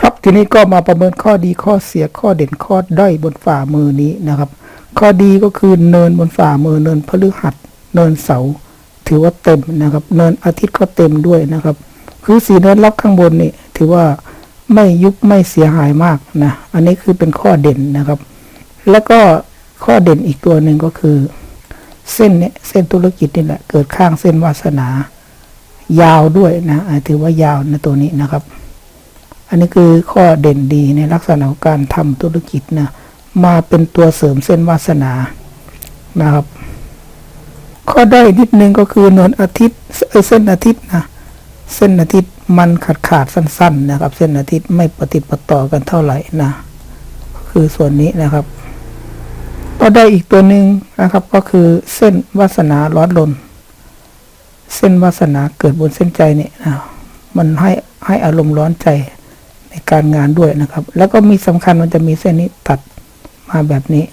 ครับทีนี้ก็มาประเมินข้อดีข้อเสียข้อเด่นข้อด้อยบนฝ่ามือนี้นะครับ ข้อดีก็คือเนินบนฝ่ามือเนินพฤหัส เนินเสาถือว่าเต็มนะครับ เนินอาทิตย์ก็เต็มด้วยนะครับ คือสีเนินล็อกข้างบนนี่ถือว่าไม่ยุบไม่เสียหายมากนะอันนี้คือเป็นข้อเด่นนะครับ แล้วก็ข้อเด่นอีกตัวหนึ่งก็คือ เส้นเนี่ยเส้นธุรกิจนี่แหละเกิดข้างเส้นวาสนา ยาวด้วยนะถือว่ายาวนะตัวนี้นะครับ อันนี้คือข้อเด่นดีในลักษณะของการทำธุรกิจนะมาเป็นตัวเสริมเส้นวาสนานะครับ ข้อด้อยนิดนึงก็คือนินอาทิตย์เส้นอาทิตย์นะเส้นอาทิตย์มันขาดขาดสั้น ๆ นะครับ เส้นอาทิตย์ไม่ปฏิดปต่อกันเท่าไหร่นะคือส่วนนี้นะครับก็ได้อีกตัวหนึ่งนะครับ ก็คือเส้นวาสนาร้อนลน เส้นวาสนาเกิดบนเส้นใจเนี่ยนะมันให้ให้อารมณ์ร้อนใจ การงานด้วยนะครับ แล้วก็มีสำคัญมันจะมีเส้นนี้ตัดมาแบบนี้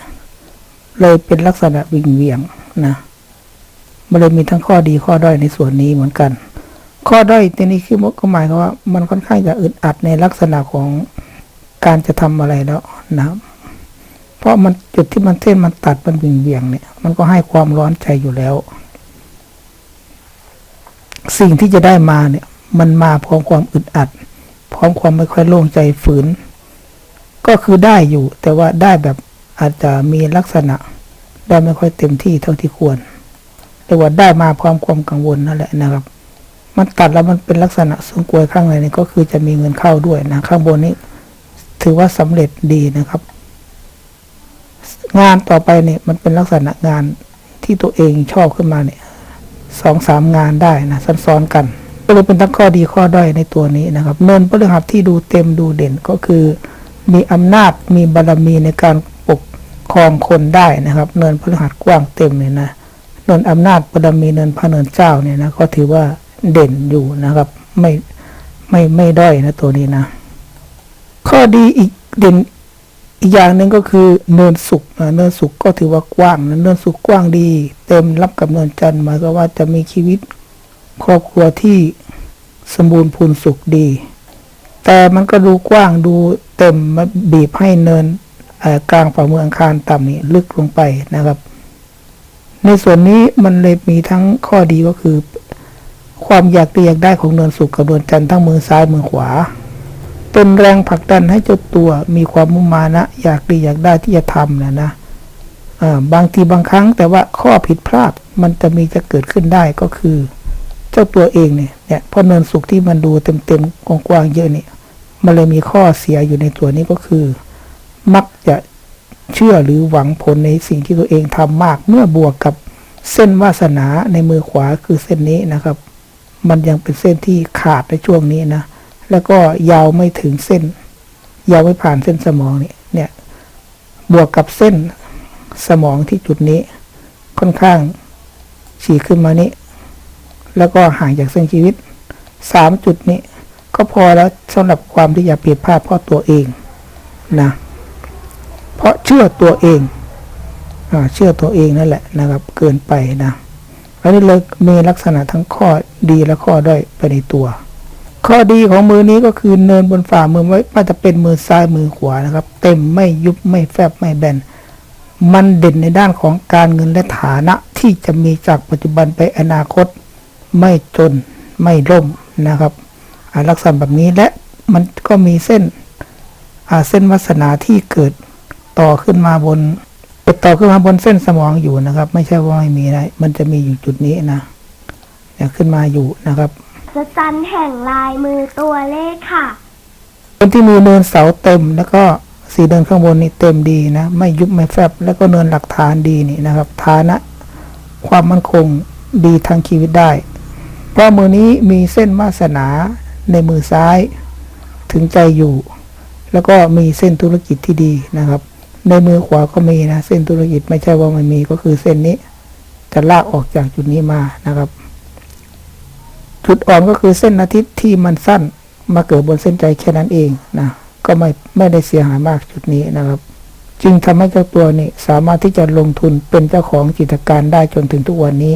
เลยเป็นลักษณะวิงเวียงนะมันเลยมีทั้งข้อดีข้อด้อยในส่วนนี้เหมือนกัน ข้อด้อยตัวนี้คือก็หมายความว่า มันค่อนข้างจะอึดอัดในลักษณะของการจะทำอะไรแล้วนะเพราะมันจุดที่มันเส้นมันตัดมันวิงเวียงเนี่ย มันก็ให้ความร้อนใจอยู่แล้ว สิ่งที่จะได้มาเนี่ย มันมาพร้อมความอึดอัด พร้อมความไม่ค่อยโล่งใจฝืน ก็คือได้อยู่ แต่ว่าได้แบบอาจจะมีลักษณะ ได้ไม่ค่อยเต็มที่เท่าที่ควรเรียกว่าได้มาพร้อมความกังวลนั่นแหละนะครับ มันตัดแล้วมันเป็นลักษณะสงกวยข้างในนี่ก็คือจะมีเงินเข้าด้วยนะข้างบนนี้ ถือว่าสำเร็จดีนะครับ งานต่อไปเนี่ยมันเป็นลักษณะงานที่ตัวเองชอบขึ้นมาเนี่ยสองสามงานได้นะซ้อนๆกัน ก็เลยเป็นทั้งข้อดีข้อด้อยในตัวนี้นะครับ เนินพฤหัสที่ดูเต็มดูเด่นก็คือ มีอำนาจมีบารรมีในการปกครองคนได้นะครับ เนินพฤหัสกว้างเต็มเลยนะเนินอำนาจบารรมีเนินพระเนินเจ้าเนี่ยนะก็ถือว่าเด่นอยู่นะครับไม่ไม่ไม่ด้อยนะตัวนี้นะ ข้อดีอีกเด่นอีกอย่างหนึ่งก็คือเนินสุขนะเนินสุขก็ถือว่ากว้างนะเนินสุขกว้างดี เต็มรับกับเนินจันทร์หมายก็ว่าจะมีชีวิต ครอบครัวที่สมบูรณ์พูนสุขดี แต่มันก็ดูกว้างดูเต็มมาบีบให้เนินกลางฝ่ามืออังคารต่ำนี่ลึกลงไปนะครับ ในส่วนนี้มันเลยมีทั้งข้อดีก็คือ ความอยากดีอยากได้ของเนินสุขกับเนินจันทร์ทั้งมือซ้ายมือขวา เป็นแรงผลักดันให้เจ้าตัวมีความมุ่งมานะ อยากดีอยากได้ที่จะทำนะนะบางทีบางครั้งแต่ว่าข้อผิดพลาดมันจะมีจะเกิดขึ้นได้ก็คือ จ้าตัวเองเนี่ยเนี่ยพราะเนินสุขที่มันดูเต็มเต็มๆกว้างๆเยอะเนี่ยมันเลยมีข้อเสียอยู่ในตัวนี้ก็คือ มักจะเชื่อหรือหวังผลในสิ่งที่ตัวเองทำมาก เมื่อบวกกับเส้นวาสนาในมือขวาคือเส้นนี้นะครับ มันยังเป็นเส้นที่ขาดในช่วงนี้นะแล้วก็ยาวไม่ถึงเส้น ยาวไม่ผ่านเส้นสมองนี่เนี่ยบวกกับเส้นสมองที่จุดนี้ ค่อนข้างฉีกขึ้นมานี้ แล้วก็ห่างจากเส้นชีวิตสามจุดนี้ ก็พอแล้วสำหรับความที่อยากเปลี่ยนภาพเพราะตัวเองนะเพราะเชื่อตัวเองอ่าเชื่อตัวเองนั่นแหละนะครับ เกินไปนะอันนี้เลยมีลักษณะทั้งข้อดีและข้อด้อยไปในตัว ข้อดีของมือนี้ก็คือเนินบนฝ่ามือไว้มันจะเป็นมือซ้ายมือขวานะครับ เต็มไม่ยุบไม่แฟบไม่แบนมันเด่นในด้านของการเงินและฐานะที่จะมีจากปัจจุบันไปอนาคต ไม่จนไม่ล่มนะครับอ่าลักษณะแบบนี้และมันก็มีเส้นอ่าเส้นวาสนาที่เกิดต่อขึ้นมาบนเกิดต่อขึ้นมาบนเส้นสมองอยู่นะครับ ไม่ใช่ว่าไม่มีนะมันจะมีอยู่จุดนี้นะเนี่ยขึ้นมาอยู่นะครับสจันแห่งลายมือตัวเลขค่ะคนที่มีเนินเสาเต็มแล้วก็สีเดินข้างบนนี่เต็มดีนะ ไม่ยุบไม่แฟบแล้วก็เนินหลักฐานดีนี่นะครับ ฐานะ ความมั่นคงดีทางชีวิตได้ เพราะมือนี้มีเส้นวาสนาในมือซ้ายถึงใจอยู่ แล้วก็มีเส้นธุรกิจที่ดีนะครับ ในมือขวาก็มีนะเส้นธุรกิจไม่ใช่ว่าไม่มีก็คือเส้นนี้จะลากออกจากจุดนี้มานะครับ จุดอ่อนก็คือเส้นอาทิตย์ที่มันสั้นมาเกิดบนเส้นใจแค่นั้นเองนะก็ไม่ไม่ได้เสียหายมากจุดนี้นะครับจึงทำให้เจ้าตัวนี่สามารถที่จะลงทุนเป็นเจ้าของกิจการได้จนถึงทุกวันนี้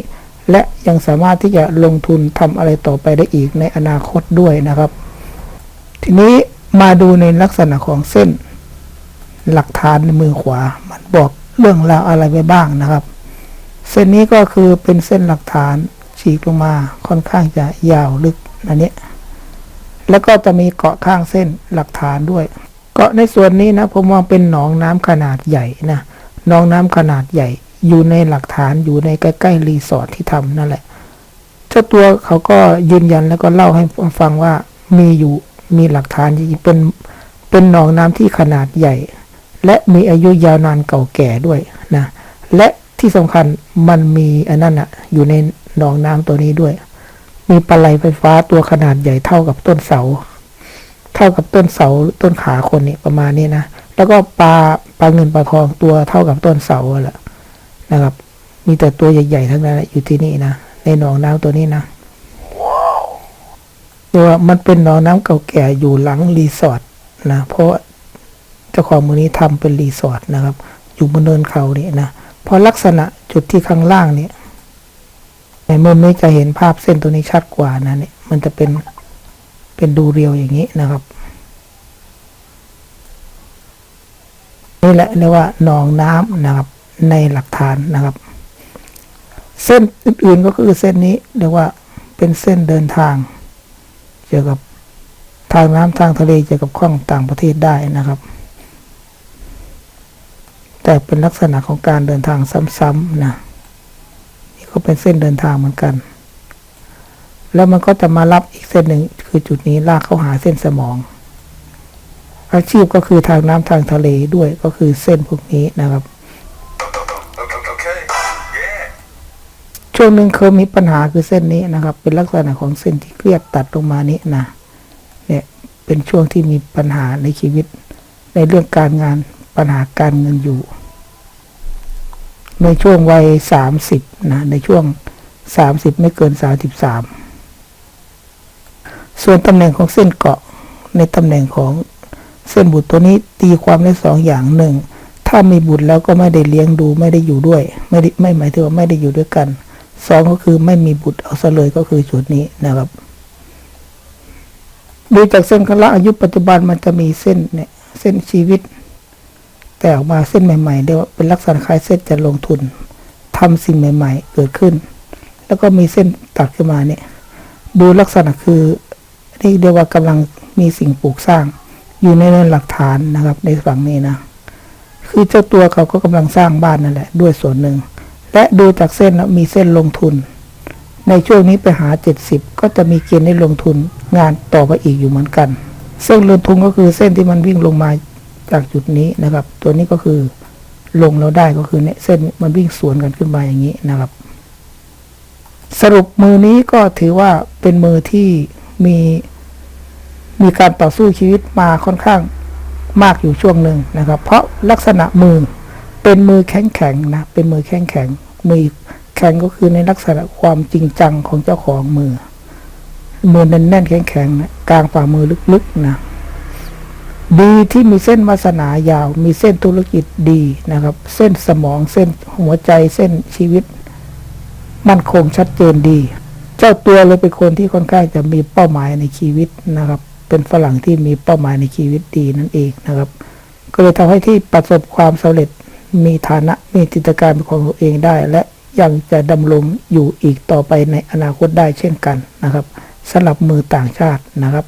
และยังสามารถที่จะลงทุนทำอะไรต่อไปได้อีกในอนาคตด้วยนะครับ ทีนี้มาดูในลักษณะของเส้น หลักฐานในมือขวา มันบอกเรื่องราวอะไรไปบ้างนะครับ เส้นนี้ก็คือเป็นเส้นหลักฐานฉีกลงมาค่อนข้างจะยาวลึกอันนี้แล้วก็จะมีเกาะข้างเส้นหลักฐานด้วย เกาะในส่วนนี้นะผมมองเป็นหนองน้ำขนาดใหญ่นะหนองน้ำขนาดใหญ่ อยู่ในหลักฐานอยู่ในใกล้ๆรีสอร์ทที่ทำนั่นแหละเจ้าตัวเขาก็ยืนยันแล้วก็เล่าให้ฟังว่ามีอยู่มีหลักฐานจริงๆเป็นเป็นหนองน้ำที่ขนาดใหญ่ และมีอายุยาวนานเก่าแก่ด้วยนะและที่สำคัญมันมีอันนั้นอะอยู่ในหนองน้ำตัวนี้ด้วย มีปลาไหลไฟฟ้าตัวขนาดใหญ่เท่ากับต้นเสา เท่ากับต้นเสาต้นขาคนนี่ประมาณนี้นะแล้วก็ปลาปลาเงินปลาทองตัวเท่ากับต้นเสาแหละ นะครับ มีแต่ตัวใหญ่ๆทั้งนั้นแหละอยู่ที่นี่นะในหนองน้ำตัวนี้นะตัวามันเป็นหนองน้ำเก่าแก่อยู่หลังรีสอร์ทนะเพราะเจ้าของมือนี้ทำเป็นรีสอร์ทนะครับ อยู่บนเนินเขาเนี่ยนะเพราะลักษณะจุดที่ข้างล่างเนี่ยในมุมนี้จะเห็นภาพเส้นตัวนี้ชัดกว่านะเนี่ยมันจะเป็นเป็นดูเรียวอย่างนี้นะครับนี่แหละเรียกว่าหนองน้ำนะครับ ในหลักฐานนะครับ เส้นอื่นๆก็คือเส้นนี้เรียกว่าเป็นเส้นเดินทาง เกี่ยวกับทางน้ำทางทะเลเกี่ยวกับข้องต่างประเทศได้นะครับ แต่เป็นลักษณะของการเดินทางซ้ำๆนะนี่ก็เป็นเส้นเดินทางเหมือนกัน แล้วมันก็จะมารับอีกเส้นหนึ่งคือจุดนี้ลากเข้าหาเส้นสมอง อาชีพก็คือทางน้ำทางทะเลด้วยก็คือเส้นพวกนี้นะครับ ช่วงหนึ่งเคยมีปัญหาคือเส้นนี้นะครับ เป็นลักษณะของเส้นที่เครียดตัดลงมานี้นะเนี่ยเป็นช่วงที่มีปัญหาในชีวิต ในเรื่องการงานปัญหาการเงินอยู่ ในช่วงวัยสามสิบนะในช่วงสามสิบไม่เกินสามสิบสามส่วนตำแหน่งของเส้นเกาะในตำแหน่งของเส้นบุตรตัวนี้ตีความได้สองอย่างหนึ่งถ้ามีบุตรแล้วก็ไม่ได้เลี้ยงดูไม่ได้อยู่ด้วย ไม่ได้ไม่หมายถึงว่าไม่ได้อยู่ด้วยกัน สองก็คือไม่มีบุตรเอาซะเลยก็คือจุดนี้นะครับดูจากเส้นข้างล่าอายุปัจจุบันมันจะมีเส้นเนี่ยเส้นชีวิต แต่ออกมาเส้นใหม่ๆเรียกว่าเป็นลักษณะคล้ายเส้นจะลงทุนทำสิ่งใหม่ ๆ เกิดขึ้น แล้วก็มีเส้นตัดขึ้นมาเนี่ย ดูลักษณะคือนี่เรียกว่ากำลังมีสิ่งปลูกสร้าง อยู่ในเรื่องหลักฐานนะครับ ในฝั่งนี้นะคือเจ้าตัวเขาก็กำลังสร้างบ้านนั่นแหละ ด้วยส่วนหนึ่ง และดูจากเส้นแล้วมีเส้นลงทุน ในช่วงนี้ไปหา 70 ก็จะมีเกณฑ์ได้ลงทุนงานต่อไปอีกอยู่เหมือนกัน เส้นลงทุนก็คือเส้นที่มันวิ่งลงมาจากจุดนี้นะครับ ตัวนี้ก็คือลงแล้วได้ก็คือเนี่ยเส้นมันวิ่งสวนกันขึ้นมาอย่างนี้นะครับ สรุปมือนี้ก็ถือว่าเป็นมือที่มีมีการต่อสู้ชีวิตมาค่อนข้างมากอยู่ช่วงหนึ่งนะครับ เพราะลักษณะมือ เป็นมือแข็งแข็งๆนะเป็นมือแข็งแข็งๆมือแข็งก็คือในลักษณะความจริงจังของเจ้าของมือ มือแน่นๆแข็งแข็งๆนะกลางฝ่ามือลึกๆนะดีที่มีเส้นวาสนายาว มีเส้นธุรกิจดีนะครับ เส้นสมองเส้นหัวใจเส้นชีวิต มั่นคงชัดเจนดี เจ้าตัวเลยเป็นคนที่ค่อนข้างจะมีเป้าหมายในชีวิตนะครับ เป็นฝรั่งที่มีเป้าหมายในชีวิตดีนั่นเองนะครับ ก็เลยทำให้ที่ประสบความสำเร็จ มีฐานะมีจิตการเป็นของตัวเองได้ และยังจะดำรงอยู่อีกต่อไปในอนาคตได้เช่นกันนะครับสำหรับมือต่างชาตินะครับ